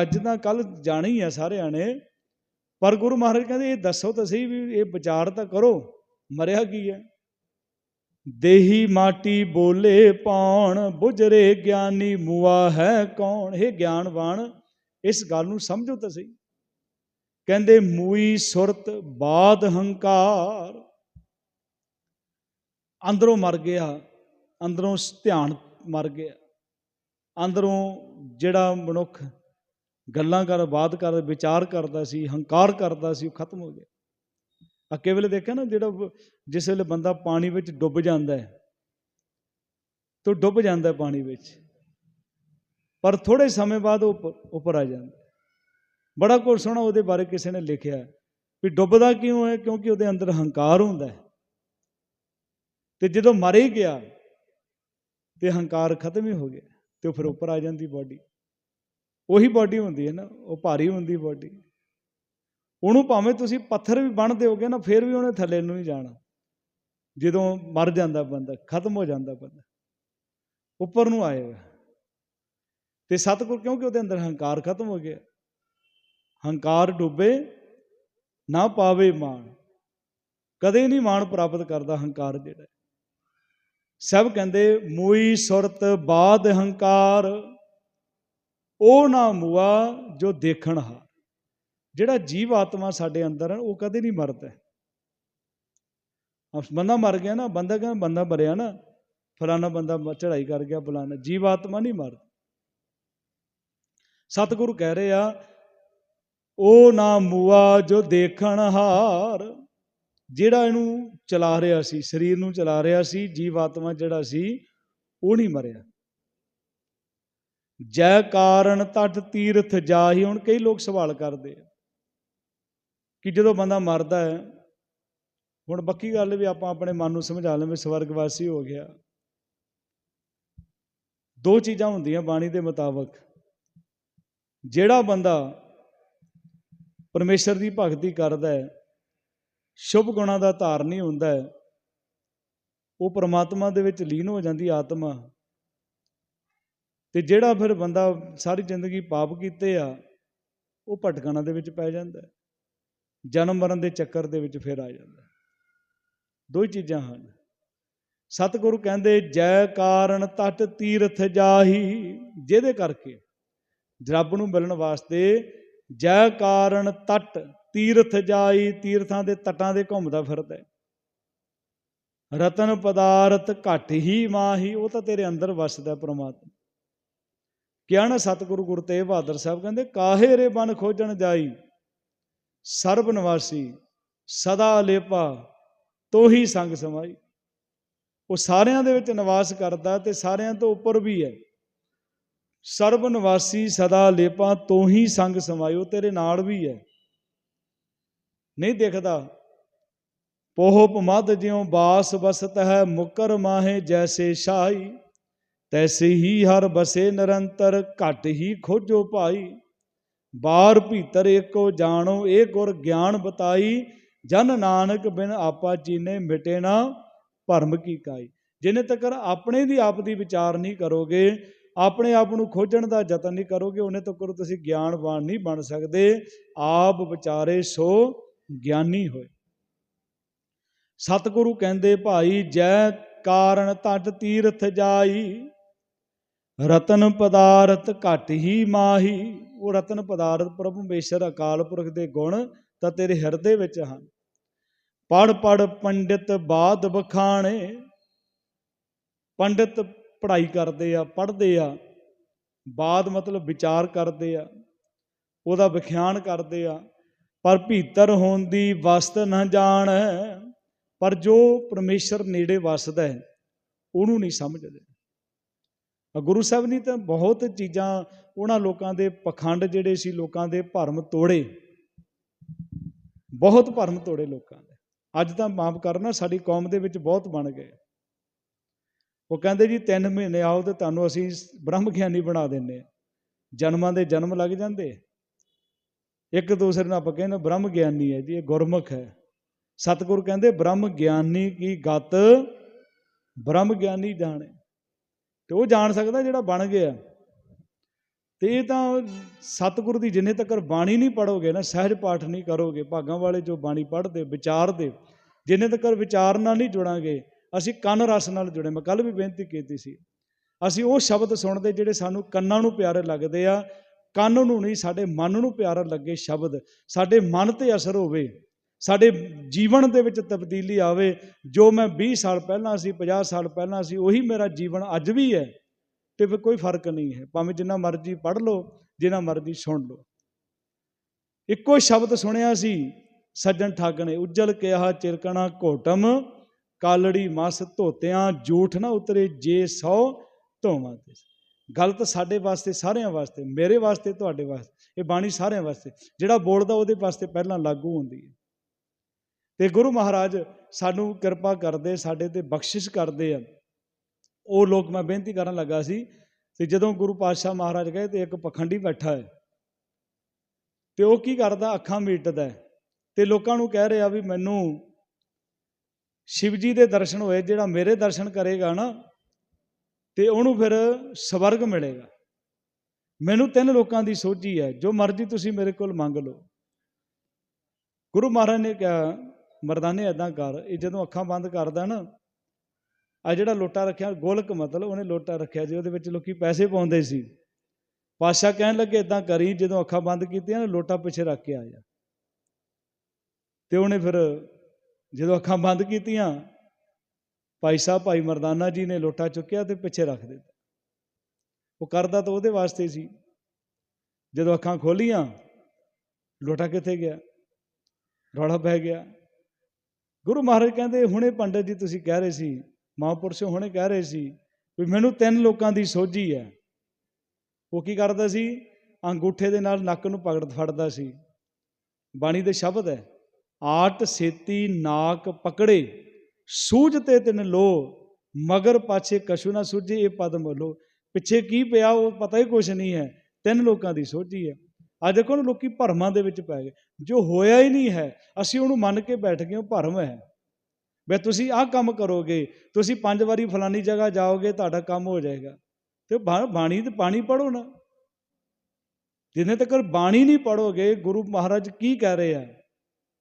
[SPEAKER 1] ਅੱਜ ਤਾਂ ਕੱਲ ਜਾਣੀ ਆ ਸਾਰਿਆਂ ਨੇ। ਪਰ ਗੁਰੂ ਮਹਾਰਾਜ ਕਹਿੰਦੇ, ਇਹ ਦੱਸੋ ਤਾਂ ਸਹੀ ਵੀ ਇਹ ਵਿਚਾਰ ਤਾਂ ਕਰੋ, ਮਰਿਆ ਕੀ ਹੈ? ਦੇਹੀ ਮਾਟੀ ਬੋਲੇ ਪਾਉਣ, ਬੁਝਰੇ ਗਿਆਨੀ ਮੂਆ ਹੈ ਕੌਣ? ਇਹ ਗਿਆਨਵਾਨ, ਇਸ ਗੱਲ ਨੂੰ ਸਮਝੋ ਤਾਂ ਸਹੀ। ਕਹਿੰਦੇ, ਮੂਈ ਸੁਰਤ ਬਾਦ ਹੰਕਾਰ ਅੰਦਰੋਂ ਮਰ ਗਿਆ, ਅੰਦਰੋਂ ਧਿਆਨ ਮਰ ਗਿਆ, ਅੰਦਰੋਂ ਜਿਹੜਾ ਮਨੁੱਖ ਗੱਲਾਂ ਕਰ, ਬਾਤ ਕਰ, ਵਿਚਾਰ ਕਰਦਾ ਸੀ, ਹੰਕਾਰ ਕਰਦਾ ਸੀ, ਉਹ ਖਤਮ ਹੋ ਗਿਆ। ਅੱਕੇ ਵੇਲੇ ਦੇਖਿਆ ਨਾ, ਜਿਹੜਾ ਜਿਸ ਵੇਲੇ ਬੰਦਾ ਪਾਣੀ ਵਿੱਚ ਡੁੱਬ ਜਾਂਦਾ ਹੈ, ਤੋ ਡੁੱਬ ਜਾਂਦਾ ਪਾਣੀ ਵਿੱਚ, ਪਰ ਥੋੜੇ ਸਮੇਂ ਬਾਅਦ ਉਹ ਉੱਪ- ਉੱਪਰ ਆ ਜਾਂਦਾ ਬੜਾ ਕੁਝ ਸੋਹਣਾ ਉਹਦੇ ਬਾਰੇ ਕਿਸੇ ਨੇ ਲਿਖਿਆ ਵੀ ਡੁੱਬਦਾ ਕਿਉਂ ਹੈ? ਕਿਉਂਕਿ ਉਹਦੇ ਅੰਦਰ ਹੰਕਾਰ ਹੁੰਦਾ ਹੈ। ਤੇ ਜਦੋਂ ਮਰ ਹੀ ਗਿਆ, ਤੇ ਹੰਕਾਰ ਖਤਮ ਹੀ ਹੋ ਗਿਆ, ਤੇ ਉਹ ਫਿਰ ਉੱਪਰ ਆ ਜਾਂਦੀ ਬਾਡੀ ਉਹੀ ਬਾਡੀ ਹੁੰਦੀ ਹੈ ਨਾ, ਉਹ ਭਾਰੀ ਹੁੰਦੀ ਬਾਡੀ ਉਹਨੂੰ ਭਾਵੇਂ ਤੁਸੀਂ ਪੱਥਰ ਵੀ ਬਣ ਦਿਓਗੇ ਨਾ, ਫਿਰ ਵੀ ਉਹਨੇ ਥੱਲੇ ਨੂੰ ਨਹੀਂ ਜਾਣਾ। ਜਦੋਂ ਮਰ ਜਾਂਦਾ ਬੰਦਾ, ਖਤਮ ਹੋ ਜਾਂਦਾ ਬੰਦਾ। ਉੱਪਰ ਨੂੰ ਆਏਗਾ ਤੇ ਸਤਿਗੁਰ ਕਿਉਂਕਿ ਉਹਦੇ ਅੰਦਰ ਹੰਕਾਰ ਖਤਮ ਹੋ ਗਿਆ। ਹੰਕਾਰ ਡੁੱਬੇ, ਨਾ ਪਾਵੇ ਮਾਣ। ਕਦੇ ਨਹੀਂ ਮਾਣ ਪ੍ਰਾਪਤ ਕਰਦਾ ਹੰਕਾਰ ਜਿਹੜਾ। ਸਭ ਕਹਿੰਦੇ, ਮੂਈ ਸੁਰਤ ਬਾਦ ਹੰਕਾਰ, ਉਹ ਨਾ ਮੂਆ ਜੋ ਦੇਖਣ ਹਾਰ ਜਿਹੜਾ ਜੀਵ ਆਤਮਾ ਸਾਡੇ ਅੰਦਰ ਹੈ, ਉਹ ਕਦੇ ਨਹੀਂ ਮਰਦਾ। ਅਬ ਬੰਦਾ ਮਰ ਗਿਆ ਨਾ, ਬੰਦਾ ਕਹਿੰਦਾ, ਬੰਦਾ ਮਰਿਆ ਨਾ ਫਲਾਣਾ ਬੰਦਾ ਚੜਾਈ ਕਰ ਗਿਆ ਫਲਾਣਾ ਜੀਵ ਆਤਮਾ ਨਹੀਂ ਮਰਦਾ। ਸਤਿਗੁਰੂ ਕਹਿ ਰਹੇ ਆ, ਉਹ ਨਾ ਮੂਆ ਜੋ ਦੇਖਣ ਹਾਰ, ਜਿਹੜਾ ਇਹਨੂੰ ਚਲਾ ਰਿਹਾ ਸੀ, ਸਰੀਰ ਨੂੰ ਚਲਾ ਰਿਹਾ ਸੀ ਜੀਵ ਆਤਮਾ ਜਿਹੜਾ ਸੀ, ਉਹ ਨਹੀਂ ਮਰਿਆ। ਜੈ ਕਾਰਨ ਤਟ ਤੀਰਥ ਜਾਹੀ, ਹੁਣ ਕਈ ਲੋਕ ਸਵਾਲ ਕਰਦੇ ਆ ਕਿ ਜਦੋਂ ਬੰਦਾ ਮਰਦਾ ਹੈ, ਹੁਣ ਬੱਕੀ ਗੱਲ ਵੀ ਆਪਾਂ ਆਪਣੇ ਮਨ ਨੂੰ ਸਮਝਾ ਲਵਾਂ ਵੀ ਸਵਰਗਵਾਸੀ ਹੋ ਗਿਆ। ਦੋ ਚੀਜ਼ਾਂ ਹੁੰਦੀਆਂ ਬਾਣੀ ਦੇ ਮੁਤਾਬਕ। ਜਿਹੜਾ ਬੰਦਾ ਪਰਮੇਸ਼ਰ ਦੀ ਭਗਤੀ ਕਰਦਾ ਹੈ ਸ਼ੁਭ ਗੁਣਾਂ ਦਾ ਧਾਰਨੀ ਹੁੰਦਾ ਹੈ। ਉਹ ਪਰਮਾਤਮਾ ਦੇ ਵਿੱਚ ਲੀਨ ਹੋ ਜਾਂਦੀ ਆਤਮਾ। ਤੇ ਜਿਹੜਾ ਫਿਰ ਬੰਦਾ ਸਾਰੀ ਜ਼ਿੰਦਗੀ ਪਾਪ ਕੀਤੇ ਆ, ਉਹ ਭਟਕਣਾ ਦੇ ਵਿੱਚ ਪੈ ਜਾਂਦਾ ਜਨਮ ਮਰਨ ਦੇ ਚੱਕਰ ਦੇ ਵਿੱਚ ਫਿਰ ਆ ਜਾਂਦਾ ਦੋ ਹੀ ਚੀਜ਼ਾਂ ਹਨ। ਸਤਿਗੁਰੂ ਕਹਿੰਦੇ, ਜੈ ਕਾਰਨ ਤਟ ਤੀਰਥ ਜਾਹੀ, ਜਿਹਦੇ ਕਰਕੇ ਰੱਬ ਨੂੰ ਮਿਲਣ ਵਾਸਤੇ ਜੈ ਕਾਰਨ ਤਟ ਤੀਰਥ ਜਾਈ, ਤੀਰਥਾਂ ਦੇ ਤਟਾਂ ਦੇ ਘੁੰਮਦਾ ਫਿਰਦਾ ਰਤਨ ਪਦਾਰਥ ਘਟ ਹੀ ਮਾਹੀ, ਉਹ ਤਾਂ ਤੇਰੇ ਅੰਦਰ ਵਸਦਾ ਪ੍ਰਮਾਤਮਾ। ਕਿਹਾ ਨਾ ਸਤਿਗੁਰੂ ਗੁਰੂ ਤੇਗ ਬਹਾਦਰ ਸਾਹਿਬ ਕਹਿੰਦੇ ਕਾਹੇ ਰੇ ਬਨ ਖੋਜਣ ਜਾਈ? ਸਰਬ ਨਿਵਾਸੀ, ਸਦਾ ਲੇਪਾ ਤੋਹੀ ਸੰਗ ਸਮਾਈ। ਉਹ ਸਾਰਿਆਂ ਦੇ ਵਿੱਚ ਨਿਵਾਸ ਕਰਦਾ ਤੇ ਸਾਰਿਆਂ ਤੋਂ ਉੱਪਰ ਵੀ ਹੈ। ਸਰਬ ਨਿਵਾਸੀ, ਸਦਾ ਲੇਪਾ ਤੋਹੀ ਸੰਗ ਸਮਾਈ, ਉਹ ਤੇਰੇ ਨਾਲ ਵੀ ਹੈ। ਨਹੀਂ ਦਿਖਦਾ। ਪੋਹ ਪਮਦ ਜਿਉ ਬਾਸ ਵਸਤ ਹੈ, ਮੁਕਰ ਮਾਹੇ ਜੈਸੇ ਸ਼ਾਹੀ। ਤੈਸੇ ਹੀ ਹਰ ਬਸੇ ਨਿਰੰਤਰ, ਘਟ ਹੀ ਖੋਜੋ ਭਾਈ। ਬਾਹਰ ਭੀਤਰ ਏਕੋ ਜਾਣੋ ਇਹ ਗੁਰ ਗਿਆਨ ਬਤਾਈ। ਜਨ ਨਾਨਕ ਬਿਨ ਆਪਾ ਚੀਨੇ ਮਿਟੇ ਨਾ, ਭਰਮ ਕੀ ਕਾਈ। ਜਿਨੇ ਤੱਕ ਆਪਣੇ ਦੀ ਆਪ ਦੀ ਵਿਚਾਰ ਨਹੀਂ ਕਰੋਗੇ, ਆਪਣੇ ਆਪ ਨੂੰ ਖੋਜਣ ਦਾ ਯਤਨ ਨਹੀਂ ਕਰੋਗੇ, ਉਹਨੇ ਤੱਕ ਤੁਸੀਂ ਗਿਆਨਵਾਨ ਨਹੀਂ ਬਣ ਸਕਦੇ। ਆਪ ਵਿਚਾਰੇ ਸੋ ਗਿਆਨੀ ਹੋਏ। ਸਤਿਗੁਰੂ ਕਹਿੰਦੇ, ਭਾਈ, ਜੈ ਕਾਰਨ ਤਟ ਤੀਰਥ ਜਾਈ, ਰਤਨ ਪਦਾਰਥ ਘਟ ਹੀ ਮਾਹੀ। ਉਹ ਰਤਨ ਪਦਾਰਥ ਪ੍ਰਭੂ ਮੇਸ਼ਰ ਅਕਾਲ ਪੁਰਖ ਦੇ ਗੁਣ ਤਾਂ ਤੇਰੇ ਹਿਰਦੇ ਵਿੱਚ ਹਨ। ਪੜ ਪੜ ਪੰਡਿਤ ਬਾਦ ਬਖਾਣੇ। ਪੰਡਿਤ ਪੜ੍ਹਾਈ ਕਰਦੇ ਆ, ਪੜ੍ਹਦੇ ਆ। ਬਾਦ ਮਤਲਬ ਵਿਚਾਰ ਕਰਦੇ ਆ। ਉਹਦਾ ਵਿਖਿਆਨ ਕਰਦੇ ਆ। ਪਰ ਭੀਤਰ ਹੋਣ ਦੀ ਵਸਤ ਨਾ ਜਾਣ। ਪਰ ਜੋ ਪਰਮੇਸ਼ਰ ਨੇੜੇ ਵਸਦਾ ਹੈ, ਉਹਨੂੰ ਨਹੀਂ ਸਮਝਦੇ। ਗੁਰੂ ਸਾਹਿਬ ਨੇ ਤਾਂ ਬਹੁਤ ਚੀਜ਼ਾਂ ਉਹਨਾਂ ਲੋਕਾਂ ਦੇ ਪਖੰਡ ਜਿਹੜੇ ਸੀ, ਲੋਕਾਂ ਦੇ ਭਰਮ ਤੋੜੇ। ਬਹੁਤ ਭਰਮ ਤੋੜੇ ਲੋਕਾਂ ਦੇ। ਅੱਜ ਤਾਂ ਮਾਫ ਕਰਨਾ, ਸਾਡੀ ਕੌਮ ਦੇ ਵਿੱਚ ਬਹੁਤ ਬਣ ਗਏ। ਉਹ ਕਹਿੰਦੇ ਜੀ 3 ਮਹੀਨੇ ਆਓ ਤੇ ਤੁਹਾਨੂੰ ਅਸੀਂ ਬ੍ਰਹਮ ਗਿਆਨੀ ਬਣਾ ਦਿੰਨੇ ਆ ਜਨਮਾਂ ਦੇ ਜਨਮ ਲੱਗ ਜਾਂਦੇ। ਇੱਕ ਦੂਸਰੇ ਨੂੰ ਆਪਾਂ ਕਹਿੰਦੇ ਬ੍ਰਹਮ ਗਿਆਨੀ ਹੈ ਜੀ, ਇਹ ਗੁਰਮੁਖ ਹੈ। ਸਤਿਗੁਰ ਕਹਿੰਦੇ ਬ੍ਰਹਮ ਗਿਆਨੀ ਕੀ ਗਤ, ਬ੍ਰਹਮ ਗਿਆਨੀ ਜਾਣੇ। ਤੇ ਉਹ ਜਾਣ ਸਕਦਾ ਜਿਹੜਾ ਬਣ ਗਿਆ। ਤੇ ਇਹ ਤਾਂ ਸਤਿਗੁਰ ਦੀ ਜਿੰਨੇ ਤੱਕ ਬਾਣੀ ਨਹੀਂ ਪੜੋਗੇ ਨਾ, ਸਹਿਜ ਪਾਠ ਨਹੀਂ ਕਰੋਗੇ, ਭਾਗਾਂ ਵਾਲੇ ਜੋ ਬਾਣੀ ਪੜ੍ਹਦੇ, ਵਿਚਾਰਦੇ, ਜਿੰਨੇ ਤੱਕ ਵਿਚਾਰ ਨਾਲ ਨਹੀਂ ਜੁੜਾਂਗੇ, ਅਸੀਂ ਕੰਨ ਰਸ ਨਾਲ ਜੁੜੇ। ਮੈਂ ਕੱਲ ਵੀ ਬੇਨਤੀ ਕੀਤੀ ਸੀ। ਅਸੀਂ ਉਹ ਸ਼ਬਦ ਸੁਣਦੇ ਜਿਹੜੇ ਸਾਨੂੰ ਕੰਨਾਂ ਨੂੰ ਪਿਆਰੇ ਲੱਗਦੇ ਆ ਕੰਨ ਨੂੰ ਨਹੀਂ, ਸਾਡੇ ਮਨ ਨੂੰ ਪਿਆਰਾ ਲੱਗੇ ਸ਼ਬਦ। ਸਾਡੇ ਮਨ ਤੇ ਅਸਰ ਹੋਵੇ, ਸਾਡੇ ਜੀਵਨ ਦੇ ਵਿੱਚ ਤਬਦੀਲੀ ਆਵੇ, ਜੋ ਮੈਂ 20 ਸਾਲ ਪਹਿਲਾਂ ਸੀ 50 ਸਾਲ ਪਹਿਲਾਂ ਸੀ, ਉਹੀ ਮੇਰਾ ਜੀਵਨ ਅੱਜ ਵੀ ਹੈ, ਤੇ ਫਿਰ ਕੋਈ ਫ਼ਰਕ ਨਹੀਂ ਹੈ। ਭਾਵੇਂ ਜਿੰਨਾ ਮਰਜ਼ੀ ਪੜ੍ਹ ਲਓ, ਜਿੰਨਾ ਮਰਜ਼ੀ ਸੁਣ ਲਓ। ਇੱਕੋ ਸ਼ਬਦ ਸੁਣਿਆ ਸੀ, ਸੱਜਣ ਠੱਗ ਨੇ, ਉੱਜਲ ਕਿਹਾ ਚਿਰਕਣਾ ਘੋਟਮ, ਕਾਲੜੀ ਮਸ ਧੋਤਿਆਂ, ਜੂਠ ਨਾ ਉਤਰੇ ਜੇ ਸੌ ਧੋਵਾਂ ਤੇ ਗਲਤ ਸਾਡੇ ਵਾਸਤੇ, ਸਾਰਿਆਂ ਵਾਸਤੇ, ਮੇਰੇ ਵਾਸਤੇ, ਤੁਹਾਡੇ ਵਾਸਤੇ, ਇਹ ਬਾਣੀ ਸਾਰਿਆਂ ਵਾਸਤੇ, ਜਿਹੜਾ ਬੋਲਦਾ ਉਹਦੇ ਵਾਸਤੇ ਪਹਿਲਾਂ ਲਾਗੂ ਹੁੰਦੀ ਹੈ। ਤੇ ਗੁਰੂ ਮਹਾਰਾਜ ਸਾਨੂੰ ਕਿਰਪਾ ਕਰਦੇ, ਸਾਡੇ ਤੇ ਬਖਸ਼ਿਸ਼ ਕਰਦੇ ਆ। ਉਹ ਲੋਕ ਮੈਂ ਬੇਨਤੀ ਕਰਨ ਲੱਗਾ ਸੀ ਤੇ ਜਦੋਂ ਗੁਰੂ ਪਾਤਸ਼ਾਹ ਮਹਾਰਾਜ ਗਏ ਤੇ ਇੱਕ ਪਖੰਡੀ ਬੈਠਾ ਹੈ। ਤੇ ਉਹ ਕੀ ਕਰਦਾ, ਅੱਖਾਂ ਮੀਟਦਾ ਹੈ ਤੇ ਲੋਕਾਂ ਨੂੰ ਕਹਿ ਰਿਹਾ ਵੀ ਮੈਨੂੰ ਸ਼ਿਵ ਜੀ ਦੇ ਦਰਸ਼ਨ ਹੋਏ, ਜਿਹੜਾ ਮੇਰੇ ਦਰਸ਼ਨ ਕਰੇਗਾ ਨਾ ਤੇ ਉਹਨੂੰ ਫਿਰ ਸਵਰਗ ਮਿਲੇਗਾ। ਮੈਨੂੰ ਤਿੰਨ ਲੋਕਾਂ ਦੀ ਸੋਝੀ ਹੈ, ਜੋ ਮਰਜ਼ੀ ਤੁਸੀਂ ਮੇਰੇ ਕੋਲ ਮੰਗ ਲਓ। ਗੁਰੂ ਮਹਾਰਾਜ ਨੇ ਕਿਹਾ, ਮਰਦਾਨੇ ਐਦਾਂ ਕਰ, ਇਹ ਜਦੋਂ ਅੱਖਾਂ ਬੰਦ ਕਰਦਾ ਨਾ ਆ ਜਿਹੜਾ ਲੋਟਾ ਰੱਖਿਆ, ਗੋਲਕ ਮਤਲਬ ਉਹਨੇ ਲੋਟਾ ਰੱਖਿਆ ਜੀ, ਉਹਦੇ ਵਿੱਚ ਲੋਕੀ ਪੈਸੇ ਪਾਉਂਦੇ ਸੀ। ਪਾਸ਼ਾ ਕਹਿਣ ਲੱਗੇ ਇਦਾਂ ਕਰੀ, ਜਦੋਂ ਅੱਖਾਂ ਬੰਦ ਕੀਤੀਆਂ ਨਾ, ਲੋਟਾ ਪਿੱਛੇ ਰੱਖ ਕੇ ਆ ਜਾ। ਤੇ ਉਹਨੇ ਫਿਰ ਜਦੋਂ ਅੱਖਾਂ ਬੰਦ ਕੀਤੀਆਂ ਭਾਈ ਸਾਹਿਬ, ਭਾਈ ਮਰਦਾਨਾ ਜੀ ਨੇ ਲੋਟਾ ਚੁੱਕਿਆ ਤੇ ਪਿੱਛੇ ਰੱਖ ਦਿੱਤਾ। ਉਹ ਕਰਦਾ ਤਾਂ ਉਹਦੇ ਵਾਸਤੇ ਸੀ। ਜਦੋਂ ਅੱਖਾਂ ਖੋਲੀਆਂ, ਲੋਟਾ ਕਿੱਥੇ ਗਿਆ? ਰੌਲਾ ਪੈ ਗਿਆ। ਗੁਰੂ ਮਹਾਰਾਜ ਕਹਿੰਦੇ, ਹੁਣੇ ਪੰਡਤ ਜੀ ਤੁਸੀਂ ਕਹਿ ਰਹੇ ਸੀ, ਮਹਾਂਪੁਰਸ਼ੋ ਹੁਣੇ ਕਹਿ ਰਹੇ ਸੀ ਵੀ ਮੈਨੂੰ ਤਿੰਨ ਲੋਕਾਂ ਦੀ ਸੋਝੀ ਹੈ। ਉਹ ਕੀ ਕਰਦਾ ਸੀ? ਅੰਗੂਠੇ ਦੇ ਨਾਲ ਨੱਕ ਨੂੰ ਪਕੜ ਫੜਦਾ ਸੀ। ਬਾਣੀ ਦੇ ਸ਼ਬਦ ਹੈ, ਆਟ ਸੇਤੀ ਨਾਕ ਪਕੜੇ। ਸੂਝ ਤੇ ਤਿਨ ਲੋ, ਮਗਰ ਪਾਛੇ ਕਸ਼ੂ ਨਾ ਸੂਝੇ, ਇਹ ਪਦਮ ਲੋ ਪਿੱਛੇ ਕੀ ਪਿਆ, ਉਹ ਪਤਾ ਹੀ ਕੁਛ ਨਹੀਂ ਹੈ। ਤਿੰਨ ਲੋਕਾਂ ਦੀ ਸੋਝੀ ਹੈ। ਅੱਜ ਦੇਖੋ ਨਾ, ਲੋਕੀ ਭਰਮਾਂ ਦੇ ਵਿੱਚ ਪੈ ਗਏ। ਜੋ ਹੋਇਆ ਹੀ ਨਹੀਂ ਹੈ, ਅਸੀਂ ਉਹਨੂੰ ਮੰਨ ਕੇ ਬੈਠ ਗਏ, ਉਹ ਭਰਮ ਹੈ। ਵੇ ਤੁਸੀਂ ਆਹ ਕੰਮ ਕਰੋਗੇ, ਤੁਸੀਂ ਪੰਜ ਵਾਰੀ ਫਲਾਨੀ ਜਗ੍ਹਾ ਜਾਓਗੇ, ਤੁਹਾਡਾ ਕੰਮ ਹੋ ਜਾਏਗਾ। ਤੇ ਬਾ- ਬਾਣੀ ਤੇ ਪਾਣੀ ਪੜੋ ਨਾ। ਜਿੰਨੇ ਤੱਕ ਬਾਣੀ ਨਹੀਂ ਪੜੋਗੇ ਗੁਰੂ ਮਹਾਰਾਜ ਕੀ ਕਹਿ ਰਹੇ ਆ?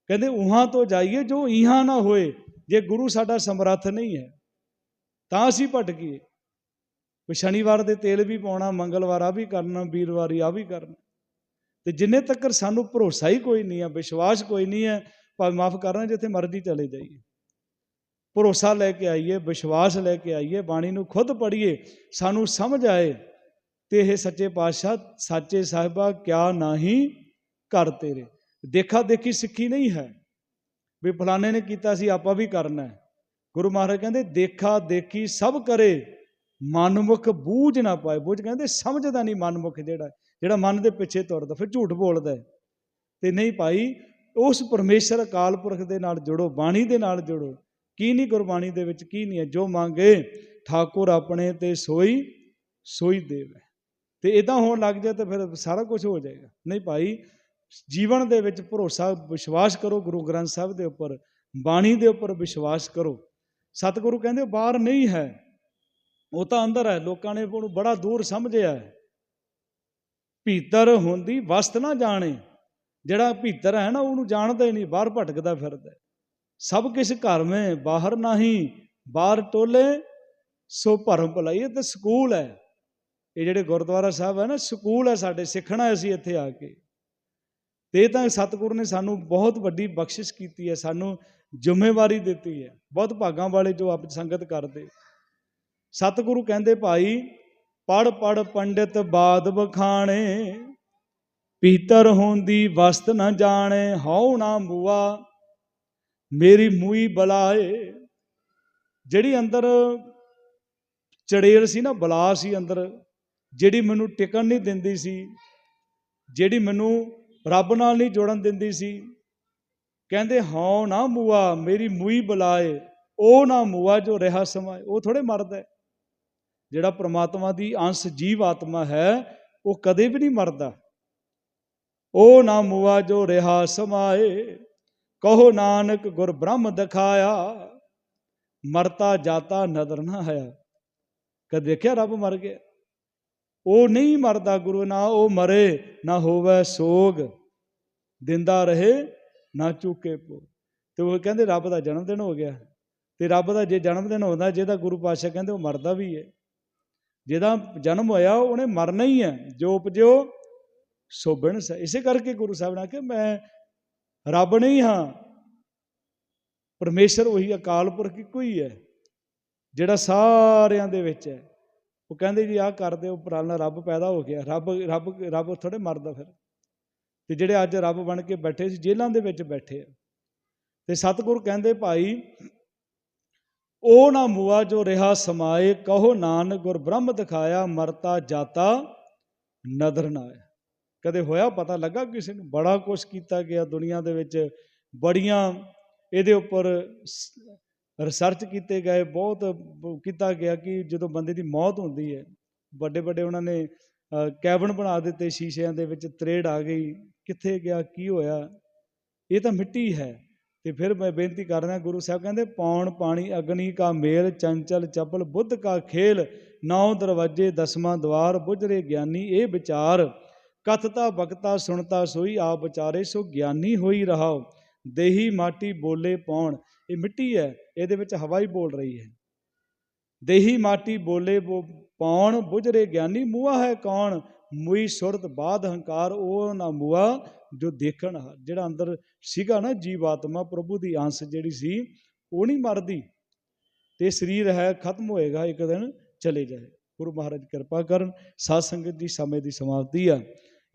[SPEAKER 1] ਕਹਿੰਦੇ, ਉਹਾਂ ਤੋਂ ਜਾਈਏ, ਜੋ ਇਹਾਂ ਨਾ ਹੋਏ ਜੇ ਗੁਰੂ ਸਾਡਾ ਸਮਰੱਥ ਨਹੀਂ ਹੈ, ਤਾਂ ਅਸੀਂ ਭਟਕੀਏ ਕੋਈ ਸ਼ਨੀਵਾਰ ਦੇ ਤੇਲ ਵੀ ਪਾਉਣਾ, ਮੰਗਲਵਾਰ ਆ ਵੀ ਕਰਨਾ, ਵੀਰਵਾਰੀ ਆ ਵੀ ਕਰਨਾ। ਤੇ ਜਿੰਨੇ ਤੱਕ ਸਾਨੂੰ ਭਰੋਸਾ ਹੀ ਕੋਈ ਨਹੀਂ ਹੈ ਵਿਸ਼ਵਾਸ ਕੋਈ ਨਹੀਂ ਹੈ, ਭਾਵੇਂ ਮਾਫ ਕਰਨਾ ਜਿੱਥੇ ਮਰਜ਼ੀ ਚਲੇ ਜਾਈਏ। ਭਰੋਸਾ ਲੈ ਕੇ ਆਈਏ, ਵਿਸ਼ਵਾਸ ਲੈ ਕੇ ਆਈਏ, ਬਾਣੀ ਨੂੰ ਖੁਦ ਪੜ੍ਹੀਏ, ਸਾਨੂੰ ਸਮਝ ਆਏ ਤੇ ਇਹ ਸੱਚੇ ਪਾਤਸ਼ਾਹ, ਸਾਚੇ ਸਾਹਿਬਾ ਕਿਆ ਨਾਹੀ ਕਰ ਤੇਰੇ। ਦੇਖਾ ਦੇਖੀ ਸਿੱਖੀ ਨਹੀਂ ਹੈ। ਵੀ ਫਲਾਣੇ ਨੇ ਕੀਤਾ ਸੀ, ਆਪਾਂ ਵੀ ਕਰਨਾ ਹੈ। ਗੁਰੂ ਮਹਾਰਾਜ ਕਹਿੰਦੇ, ਦੇਖਾ ਦੇਖੀ ਸਭ ਕਰੇ, ਮਨਮੁਖ ਬੂਝ ਨਾ ਪਾਏ। ਬੂਝ ਕਹਿੰਦੇ, ਸਮਝਦਾ ਨਹੀਂ ਮਨਮੁਖ ਜਿਹੜਾ ਜਿਹੜਾ ਮਨ ਦੇ ਪਿੱਛੇ ਤੁਰਦਾ, ਫਿਰ ਝੂਠ ਬੋਲਦਾ ਹੈ। ਤੇ ਨਹੀਂ ਭਾਈ, ਉਸ ਪਰਮੇਸ਼ਰ ਅਕਾਲ ਪੁਰਖ ਦੇ ਨਾਲ ਜੁੜੋ, ਬਾਣੀ ਦੇ ਨਾਲ ਜੁੜੋ। ਕੀ ਨਹੀਂ ਗੁਰਬਾਣੀ ਦੇ ਵਿੱਚ, ਕੀ ਨਹੀਂ ਹੈ, ਜੋ ਮੰਗੇ, ਠਾਕੁਰ ਆਪਣੇ ਤੇ ਸੋਈ ਸੋਈ ਦੇਵੇ। ਤੇ ਇਦਾਂ ਹੋਣ ਲੱਗ ਜਾਏ ਤਾਂ ਫਿਰ ਸਾਰਾ ਕੁਝ ਹੋ ਜਾਏਗਾ। ਨਹੀਂ ਭਾਈ ਜੀਵਨ ਦੇ ਵਿੱਚ ਭਰੋਸਾ, ਵਿਸ਼ਵਾਸ ਕਰੋ, ਗੁਰੂ ਗ੍ਰੰਥ ਸਾਹਿਬ ਦੇ ਉੱਪਰ, ਬਾਣੀ ਦੇ ਉੱਪਰ ਵਿਸ਼ਵਾਸ ਕਰੋ। ਸਤਿਗੁਰੂ ਕਹਿੰਦੇ, ਬਾਹਰ ਨਹੀਂ ਹੈ, ਉਹ ਤਾਂ ਅੰਦਰ ਹੈ। ਲੋਕਾਂ ਨੇ ਉਹਨੂੰ ਬੜਾ ਦੂਰ ਸਮਝਿਆ ਹੈ। ਭੀਤਰ ਹੁੰਦੀ, ਵਸਤ ਨਾ ਜਾਣੇ। ਜਿਹੜਾ ਭੀਤਰ ਹੈ ਨਾ, ਉਹਨੂੰ ਜਾਣਦਾ ਹੀ ਨਹੀਂ, ਬਾਹਰ ਭਟਕਦਾ ਫਿਰਦਾ ਸਭ ਕਿਛ ਘਰ ਮੇ, ਬਾਹਰ ਨਹੀਂ। ਬਾਹਰ ਟੋਲੇ, ਸੋ ਭਰਮ ਭਲਾਈ, ਇਹ ਤਾਂ ਸਕੂਲ ਹੈ। ਇਹ ਜਿਹੜੇ ਗੁਰਦੁਆਰਾ ਸਾਹਿਬ ਹੈ ਨਾ, ਸਕੂਲ ਹੈ ਸਾਡੇ, ਸਿੱਖਣਾ ਅਸੀਂ ਇੱਥੇ ਆ ਕੇ। ਤੇ ਇਹ ਤਾਂ ਸਤਿਗੁਰੂ ਨੇ ਸਾਨੂੰ ਬਹੁਤ ਵੱਡੀ ਬਖਸ਼ਿਸ਼ ਕੀਤੀ ਹੈ, ਸਾਨੂੰ ਜ਼ਿੰਮੇਵਾਰੀ ਦਿੱਤੀ ਹੈ। ਬਹੁਤ ਭਾਗਾਂ ਵਾਲੇ ਜੋ ਆਪ ਸੰਗਤ ਕਰਦੇ। ਸਤਿਗੁਰੂ ਕਹਿੰਦੇ, ਭਾਈ ਪੜ ਪੜ ਪੰਡਿਤ ਬਾਦ ਬਖਾਣੇ ਪੀਤਰ ਹੁੰਦੀ ਵਸਤ ਨਾ ਜਾਣੇ, ਹਉ ਨਾ ਮੂਆ। ਮੇਰੀ ਮੂਈ ਬਲਾਏ। ਜਿਹੜੀ ਅੰਦਰ ਚੜੇਲ ਸੀ ਨਾ, ਬਲਾ ਸੀ ਅੰਦਰ, ਜਿਹੜੀ ਮੈਨੂੰ ਟਿਕਣ ਨਹੀਂ ਦਿੰਦੀ ਸੀ, ਜਿਹੜੀ ਮੈਨੂੰ ਰੱਬ ਨਾਲ ਨਹੀਂ ਜੋੜਨ ਦਿੰਦੀ ਸੀ। ਕਹਿੰਦੇ, ਹਉ ਨਾ ਮੂਆ, ਮੇਰੀ ਮੂਈ ਬੁਲਾਏ, ਉਹ ਨਾ ਮੂਆ ਜੋ ਰਿਹਾ ਸਮਾਏ। ਉਹ ਥੋੜੇ ਮਰਦਾ ਜਿਹੜਾ ਪ੍ਰਮਾਤਮਾ ਦੀ ਅੰਸ਼ ਜੀਵ ਆਤਮਾ ਹੈ, ਉਹ ਕਦੇ ਵੀ ਨਹੀਂ ਮਰਦਾ। ਉਹ ਨਾ ਮੂਆ ਜੋ ਰਿਹਾ ਸਮਾਏ, ਕਹੋ ਨਾਨਕ, ਗੁਰ ਬ੍ਰਹਮ ਦਿਖਾਇਆ, ਮਰਤਾ ਜਾਤਾ ਨਦਰ ਨਾ ਆਇਆ। ਕਦੇ ਦੇਖਿਆ ਰੱਬ ਮਰ ਗਿਆ? ਉਹ ਨਹੀਂ ਮਰਦਾ ਗੁਰੂ ਨਾ ਉਹ ਮਰੇ, ਨਾ ਹੋਵੇ ਸੋਗ। ਦਿੰਦਾ ਰਹੇ, ਨਾ ਚੁੱਕੇ ਪੋ ਤੇ ਉਹ ਕਹਿੰਦੇ ਰੱਬ ਦਾ ਜਨਮ ਦਿਨ ਹੋ ਗਿਆ। ਤੇ ਰੱਬ ਦਾ ਜੇ ਜਨਮ ਦਿਨ ਹੁੰਦਾ, ਜਿਹਦਾ ਗੁਰੂ ਪਾਤਸ਼ਾਹ ਕਹਿੰਦੇ ਉਹ ਮਰਦਾ ਵੀ ਹੈ। ਜਿਹਦਾ ਜਨਮ ਹੋਇਆ, ਉਹਨੇ ਮਰਨਾ ਹੀ ਹੈ। ਜੋ ਉਪਜਿਓ, ਸੋ ਬਿਨਸ ਇਸੇ ਕਰਕੇ ਗੁਰੂ ਸਾਹਿਬ ਨੇ ਕਿ ਮੈਂ ਰੱਬ ਨਹੀਂ ਹਾਂ। ਪਰਮੇਸ਼ਰ ਉਹੀ ਅਕਾਲ ਪੁਰਖ ਇੱਕੋ ਹੀ ਹੈ, ਜਿਹੜਾ ਸਾਰਿਆਂ ਦੇ ਵਿੱਚ ਹੈ। ਉਹ ਕਹਿੰਦੇ ਜੀ ਆਹ ਕਰਦੇ ਉਪਰਾਲਾ ਰੱਬ ਪੈਦਾ ਹੋ ਗਿਆ। ਰੱਬ ਰੱਬ ਰੱਬ ਥੋੜੇ ਮਰਦਾ ਫਿਰ। ਤੇ ਜਿਹੜੇ ਅੱਜ ਰੱਬ ਬਣ ਕੇ ਬੈਠੇ ਸੀ, ਜੇਲ੍ਹਾਂ ਦੇ ਵਿੱਚ ਬੈਠੇ ਆ। ਤੇ ਸਤਿਗੁਰ ਕਹਿੰਦੇ, ਭਾਈ, ਉਹ ਨਾ ਮੂਆ ਜੋ ਰਿਹਾ ਸਮਾਏ, ਕਹੋ ਨਾਨਕ, ਗੁਰ ਬ੍ਰਹਮ ਦਿਖਾਇਆ, ਮਰਤਾ ਜਾਤਾ, ਨਦਰ ਨਾ ਆਇਆ। ਕਦੇ ਹੋਇਆ ਪਤਾ ਲੱਗਾ ਕਿਸੇ ਨੂੰ? ਬੜਾ ਕੁਛ ਕੀਤਾ ਗਿਆ ਦੁਨੀਆ ਦੇ ਵਿੱਚ। ਬੜੀਆਂ ਇਹਦੇ ਉੱਪਰ ਰਿਸਰਚ ਕੀਤੇ ਗਏ, ਬਹੁਤ ਕੀਤਾ ਗਿਆ ਕਿ ਜਦੋਂ ਬੰਦੇ ਦੀ ਮੌਤ ਹੁੰਦੀ ਹੈ, ਵੱਡੇ ਵੱਡੇ ਉਹਨਾਂ ਨੇ ਕੈਬਨ ਬਣਾ ਦਿੱਤੇ ਸ਼ੀਸ਼ਿਆਂ ਦੇ ਵਿੱਚ, ਤਰੇੜ ਆ ਗਈ, ਕਿੱਥੇ ਗਿਆ, ਕੀ ਹੋਇਆ? ਇਹ ਤਾਂ ਮਿੱਟੀ ਹੈ। ਤੇ ਫਿਰ ਮੈਂ ਬੇਨਤੀ ਕਰ ਰਿਹਾ ਗੁਰੂ ਸਾਹਿਬ, ਕਹਿੰਦੇ ਪੌਣ, ਪਾਣੀ, ਅਗਨੀ ਕਾ ਮੇਲ, ਚੰਚਲ, ਚਪਲ, ਬੁੱਧ ਕਾ ਖੇਲ, ਨੌ ਦਰਵਾਜੇ, ਦਸਵਾਂ ਦਵਾਰ ਬੁਝਰੇ ਗਿਆਨੀ, ਇਹ ਵਿਚਾਰ, ਕਥਤਾ ਬਖਤਾ ਸੁਣਤਾ, ਸੋਈ, ਆਪ ਵਿਚਾਰੇ, ਸੋ ਗਿਆਨੀ ਹੋਈ ਰਹਾਓ, ਦੇਹੀ ਮਾਟੀ ਬੋਲੇ ਪੌਣ, ਇਹ ਮਿੱਟੀ ਹੈ। ਇਹਦੇ ਵਿੱਚ ਹਵਾ ਹੀ ਬੋਲ ਰਹੀ ਹੈ। ਦੇਹੀ ਮਾਟੀ ਬੋਲੇ ਬੋ- ਪੌਣ ਬੁਝਰੇ ਗਿਆਨੀ ਮੂਆ ਹੈ ਕੌਣ? ਮੁਈ ਸੁਰਤ ਬਾਦ ਹੰਕਾਰ ਉਹ ਨਾ ਮੂਆ ਜੋ ਦੇਖਣ ਜਿਹੜਾ ਅੰਦਰ ਸੀਗਾ ਨਾ ਜੀਵਾਤਮਾ, ਪ੍ਰਭੂ ਦੀ ਅੰਸ਼ ਜਿਹੜੀ ਸੀ, ਉਹ ਨਹੀਂ ਮਰਦੀ। ਤੇ ਸਰੀਰ ਹੈ, ਖਤਮ ਹੋਏਗਾ, ਇੱਕ ਦਿਨ ਚਲੇ ਜਾਏ। ਗੁਰੂ ਮਹਾਰਾਜ ਕਿਰਪਾ ਕਰਨ, ਸਾਧ ਸੰਗਤ ਦੀ ਸਮੇਂ ਦੀ ਸਮਾਪਤੀ ਆ।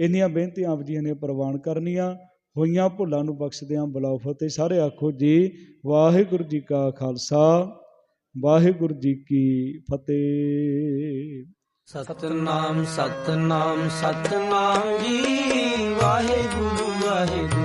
[SPEAKER 1] ਇੰਨੀਆਂ ਬੇਨਤੀਆਂ ਆਪ ਜੀ ਨੇ ਪ੍ਰਵਾਨ ਕਰਨੀਆਂ। ਹੋਈਆਂ ਭੁੱਲਾਂ ਨੂੰ ਬਖਸ਼ਦਿਆਂ ਬੁਲਾਓ ਫਤਿਹ। ਸਾਰੇ ਆਖੋ ਜੀ, ਵਾਹਿਗੁਰੂ ਜੀ ਕਾ ਖਾਲਸਾ, ਵਾਹਿਗੁਰੂ ਜੀ ਕੀ ਫਤਿਹ।
[SPEAKER 2] ਸਤਨਾਮ ਸਤਨਾਮ ਸਤਨਾਮ ਜੀ, ਵਾਹਿਗੁਰੂ ਵਾਹਿਗੁਰੂ।